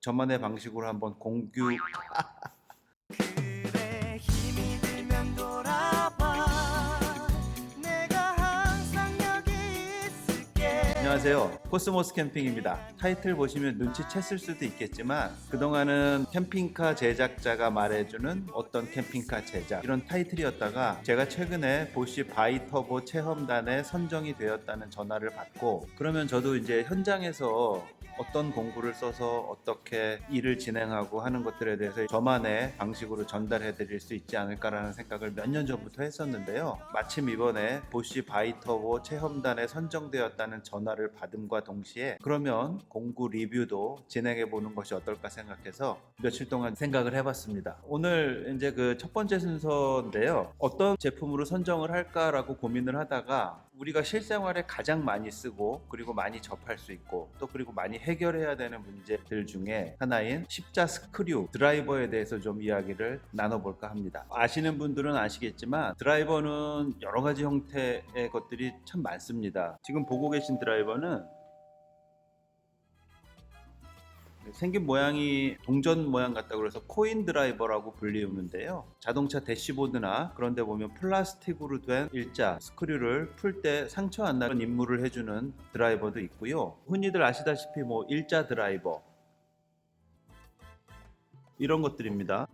저만의 방식으로 한번 공유 그래 힘이 들면 돌아봐 내가 항상 여기 있을게 안녕하세요. 코스모스 캠핑입니다. 타이틀 보시면 눈치챘을 수도 있겠지만 그동안은 캠핑카 제작자가 말해주는 어떤 캠핑카 제작 이런 타이틀이었다가 제가 최근에 보쉬 바이터보 체험단에 선정이 되었다는 전화를 받고 그러면 저도 이제 현장에서 어떤 공구를 써서 어떻게 일을 진행하고 하는 것들에 대해서 저만의 방식으로 전달해 드릴 수 있지 않을까라는 생각을 몇 년 전부터 했었는데요. 마침 이번에 보쉬 바이터보 체험단에 선정되었다는 전화를 받음과 동시에 그러면 공구 리뷰도 진행해 보는 것이 어떨까 생각해서 며칠 동안 생각을 해봤습니다. 오늘 이제 그 첫 번째 순서인데요. 어떤 제품으로 선정을 할까라고 고민을 하다가 우리가 실생활에 가장 많이 쓰고 그리고 많이 접할 수 있고 또 그리고 많이 해 결해야 되는 문제들 중에 하나인 십자 스크류 드라이버에 대해서 좀 이야기를 나눠볼까 합니다. 아시는 분들은 아시겠지만 드라이버는 여러 가지 형태의 것들이 참 많습니다. 지금 보고 계신 드라이버는 생긴 모양이 동전 모양 같다고 그래서 코인 드라이버라고 불리우는데요. 자동차 대시보드나 그런 데 보면 플라스틱으로 된 일자 스크류를 풀 때 상처 안 나는 임무를 해주는 드라이버도 있고요. 흔히들 아시다시피 뭐 일자 드라이버 이런 것들입니다.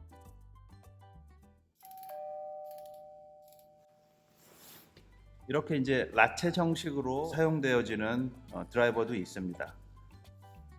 이렇게 이제 라체 형식으로 사용되어지는 어, 드라이버도 있습니다.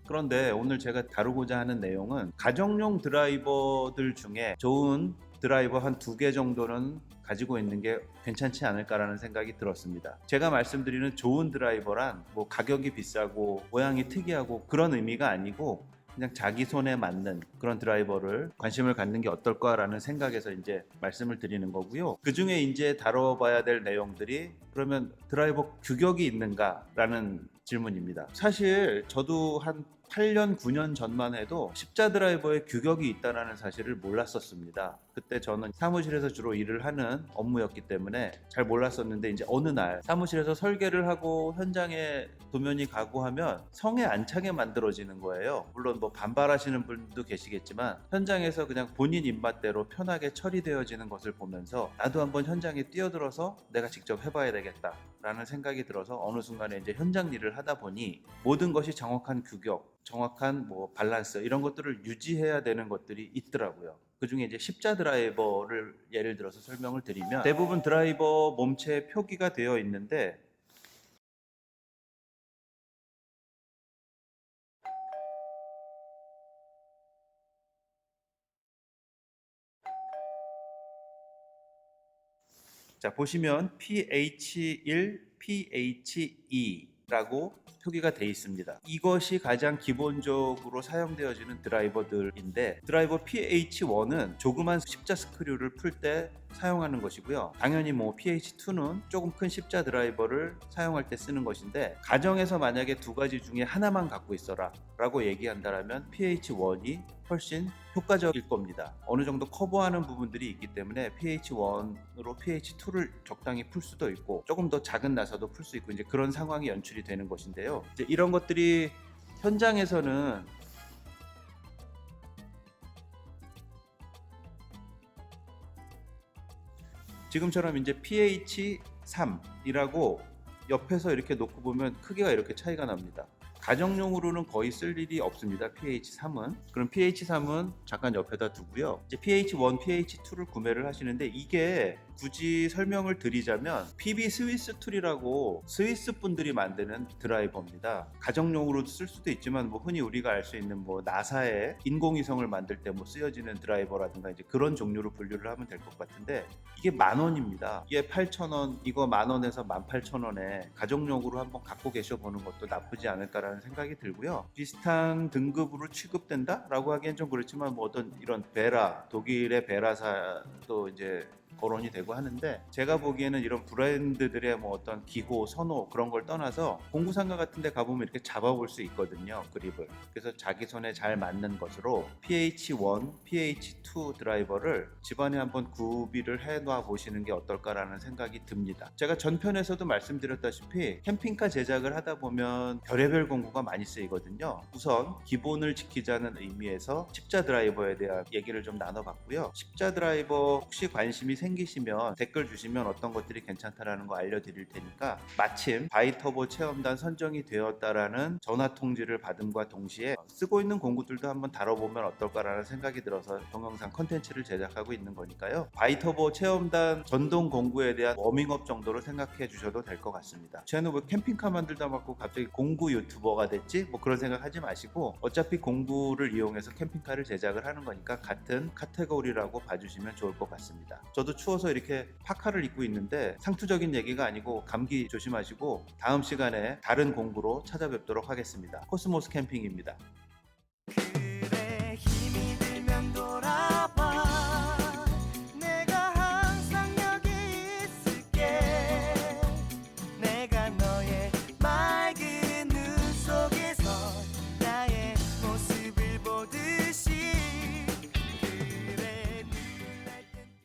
그런데 오늘 제가 다루고자 하는 내용은 가정용 드라이버들 중에 좋은 드라이버 한 두 개 정도는 가지고 있는 게 괜찮지 않을까라는 생각이 들었습니다. 제가 말씀드리는 좋은 드라이버란 뭐 가격이 비싸고 모양이 특이하고 그런 의미가 아니고 그냥 자기 손에 맞는 그런 드라이버를 관심을 갖는 게 어떨까라는 생각에서 이제 말씀을 드리는 거고요. 그 중에 이제 다뤄봐야 될 내용들이 그러면 드라이버 규격이 있는가라는 질문입니다. 사실 저도 한 8년, 9년 전만 해도 십자 드라이버의 규격이 있다는 사실을 몰랐었습니다. 그때 저는 사무실에서 주로 일을 하는 업무였기 때문에 잘 몰랐었는데 이제 어느 날 사무실에서 설계를 하고 현장에 도면이 가고 하면 성에 안 차게 만들어지는 거예요. 물론 뭐 반발하시는 분도 계시겠지만 현장에서 그냥 본인 입맛대로 편하게 처리되어지는 것을 보면서 나도 한번 현장에 뛰어들어서 내가 직접 해봐야 되겠다라는 생각이 들어서 어느 순간에 이제 현장 일을 하다 보니 모든 것이 정확한 규격, 정확한 뭐 밸런스 이런 것들을 유지해야 되는 것들이 있더라고요. 그 중에 이제 십자 드라이버를 예를 들어서 설명을 드리면 대부분 드라이버 몸체에 표기가 되어 있는데 자 보시면 PH1, PH2라고 표기가 되어 있습니다. 이것이 가장 기본적으로 사용되어지는 드라이버들인데 드라이버 PH1은 조그만 십자 스크류를 풀 때 사용하는 것이고요. 당연히 뭐 PH2는 조금 큰 십자 드라이버를 사용할 때 쓰는 것인데 가정에서 만약에 두 가지 중에 하나만 갖고 있어라 라고 얘기한다면 PH1이 훨씬 효과적일 겁니다. 어느 정도 커버하는 부분들이 있기 때문에 PH1으로 PH2를 적당히 풀 수도 있고 조금 더 작은 나사도 풀 수 있고 이제 그런 상황이 연출이 되는 것인데요. 이제 이런 것들이 현장에서는 지금처럼 이제 PH3이라고 옆에서 이렇게 놓고 보면 크기가 이렇게 차이가 납니다. 가정용으로는 거의 쓸 일이 없습니다. PH3은. 그럼 PH3은 잠깐 옆에다 두고요. 이제 PH1, PH2를 구매를 하시는데 이게 굳이 설명을 드리자면 PB 스위스 툴이라고 스위스 분들이 만드는 드라이버입니다. 가정용으로 쓸 수도 있지만 뭐 흔히 우리가 알 수 있는 뭐 나사의 인공위성을 만들 때 뭐 쓰여지는 드라이버라든가 이제 그런 종류로 분류를 하면 될 것 같은데 이게 만 원입니다. 이게 8천 원, 이거 만 원에서 만 팔천 원에 가정용으로 한번 갖고 계셔 보는 것도 나쁘지 않을까라는 생각이 들고요. 비슷한 등급으로 취급된다라고 하기엔 좀 그렇지만 뭐 어떤 이런 베라 독일의 베라사도 이제 거론이 되고 하는데 제가 보기에는 이런 브랜드들의 뭐 어떤 기호, 선호 그런 걸 떠나서 공구상가 같은 데 가보면 이렇게 잡아볼 수 있거든요. 그립을. 그래서 자기 손에 잘 맞는 것으로 PH1, PH2 드라이버를 집안에 한번 구비를 해 놔 보시는 게 어떨까라는 생각이 듭니다. 제가 전편에서도 말씀드렸다시피 캠핑카 제작을 하다 보면 별의별 공구가 많이 쓰이거든요. 우선 기본을 지키자는 의미에서 십자 드라이버에 대한 얘기를 좀 나눠봤고요. 십자 드라이버 혹시 관심이 생기시면 댓글 주시면 어떤 것들이 괜찮다라는 거 알려드릴 테니까 마침 바이터보 체험단 선정이 되었다라는 전화 통지를 받음과 동시에 쓰고 있는 공구들도 한번 다뤄보면 어떨까라는 생각이 들어서 동영상 컨텐츠를 제작하고 있는 거니까요. 바이터보 체험단 전동 공구에 대한 워밍업 정도로 생각해 주셔도 될 것 같습니다. 쟤는 왜 캠핑카 만들다 말고 갑자기 공구 유튜버가 됐지? 뭐 그런 생각 하지 마시고 어차피 공구를 이용해서 캠핑카를 제작을 하는 거니까 같은 카테고리라고 봐주시면 좋을 것 같습니다. 저도 추워서 이렇게 파카를 입고 있는데 상투적인 얘기가 아니고 감기 조심하시고 다음 시간에 다른 공구로 찾아뵙도록 하겠습니다. 코스모스 캠핑입니다.